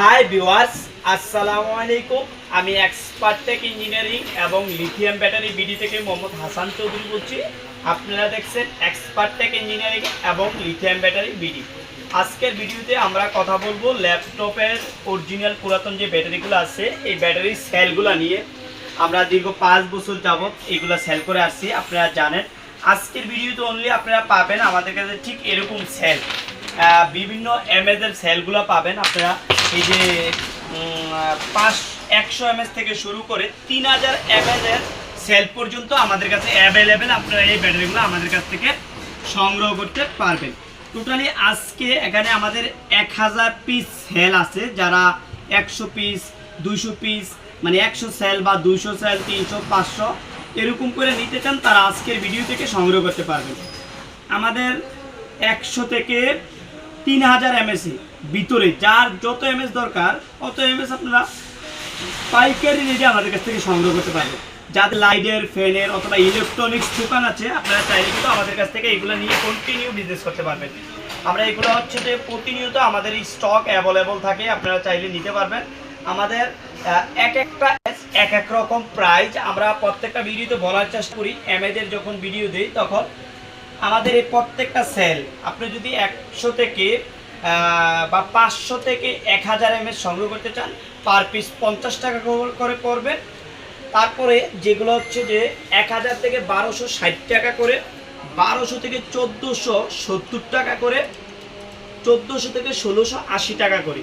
Hi viewers আসসালামু আলাইকুম আমি এক্সপার্ট টেক ইঞ্জিনিয়ারিং এবং লিথিয়াম ব্যাটারি বিডি থেকে মোহাম্মদ হাসান চৌধুরী বলছি। আপনারা দেখছেন এক্সপার্ট ইঞ্জিনিয়ারিং এবং লিথিয়াম ব্যাটারি বিডি আজকের ভিডিওতে আমরা কথা বলব ল্যাপটপের অরিজিনাল পুরাতন যে ব্যাটারিগুলো আছে, এই ব্যাটারির সেলগুলো নিয়ে। আমরা দীর্ঘ পাঁচ বছর যাবত এগুলো সেল করে আসছি, আপনারা জানেন। আজকের ভিডিওতে অনলি আপনারা পাবেন আমাদের কাছে ঠিক এরকম সেল বিভিন্ন এমএজের সেলগুলো পাবেন। আপনারা এই যে পাঁচ, একশো এমএস থেকে শুরু করে তিন হাজার এমএজের সেল পর্যন্ত আমাদের কাছে অ্যাভেলেবেল আপনারা এই ব্যাটারিগুলো আমাদের কাছ থেকে সংগ্রহ করতে পারবেন। টোটালি আজকে এখানে আমাদের এক হাজার পিস সেল আছে, যারা একশো পিস দুইশো পিস মানে একশো সেল বা দুইশো সেল তিনশো, পাঁচশো, এরকম করে নিতে চান, তারা আজকের ভিডিও থেকে সংগ্রহ করতে পারবেন। আমাদের একশো থেকে তিন হাজার এমএসি ভিতরে যার যত এমএস দরকার, অত এমএস আপনারা পাইকারি রেটে আমাদের কাছ থেকে সংগ্রহ করতে পারবেন। যাদের লাইটের, ফ্যানের অথবা ইলেকট্রনিক্স দোকান আছে, আপনারা চাইলে কিন্তু আমাদের কাছ থেকে এগুলো নিয়ে কন্টিনিউ বিজনেস করতে পারবেন। আমরা এগুলো হচ্ছে যে প্রতিনিয়ত আমাদের এই স্টক অ্যাভেলেবল থাকে, আপনারা চাইলে নিতে পারবেন। আমাদের এক একটা এক এক রকম প্রাইস আমরা প্রত্যেকটা ভিডিওতে বলার চেষ্টা করি। অ্যামেজের যখন ভিডিও দিই, তখন আমাদের এই প্রত্যেকটা সেল, আপনি যদি একশো থেকে বা পাঁচশো থেকে এক হাজার এম সংগ্রহ করতে চান, পার পিস পঞ্চাশ টাকা করে- করে পড়বে। তারপরে যেগুলো হচ্ছে যে এক হাজার থেকে বারোশো ষাট টাকা করে, বারোশো থেকে চোদ্দোশো সত্তর টাকা করে, চোদ্দোশো থেকে ষোলোশো আশি টাকা করে,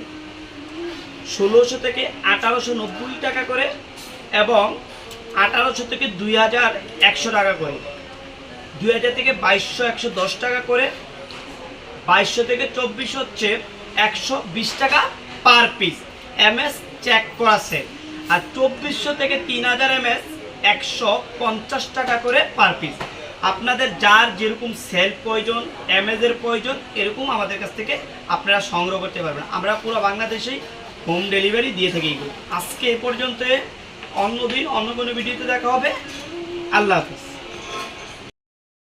ষোলোশো থেকে আঠারোশো নব্বই টাকা করে এবং আঠারোশো থেকে দুই হাজার একশো টাকা করে। দুই হাজার থেকে বাইশশো একশো দশ টাকা করে, বাইশশো থেকে চব্বিশ হচ্ছে একশো বিশ টাকা পার পিস এমএস চেক করা সেট আর চব্বিশশো থেকে তিন হাজার এমএস একশো পঞ্চাশ টাকা করে পার পিস আপনাদের যার যেরকম সেল প্রয়োজন এমএজের প্রয়োজন, এরকম আমাদের কাছ থেকে আপনারা সংগ্রহ করতে পারবেন। আমরা পুরো বাংলাদেশেই হোম ডেলিভারি দিয়ে থাকি আজকে এ পর্যন্ত অন্য দিন অন্য কোনো ভিডিওতে দেখা হবে। আল্লাহ হাফিজ।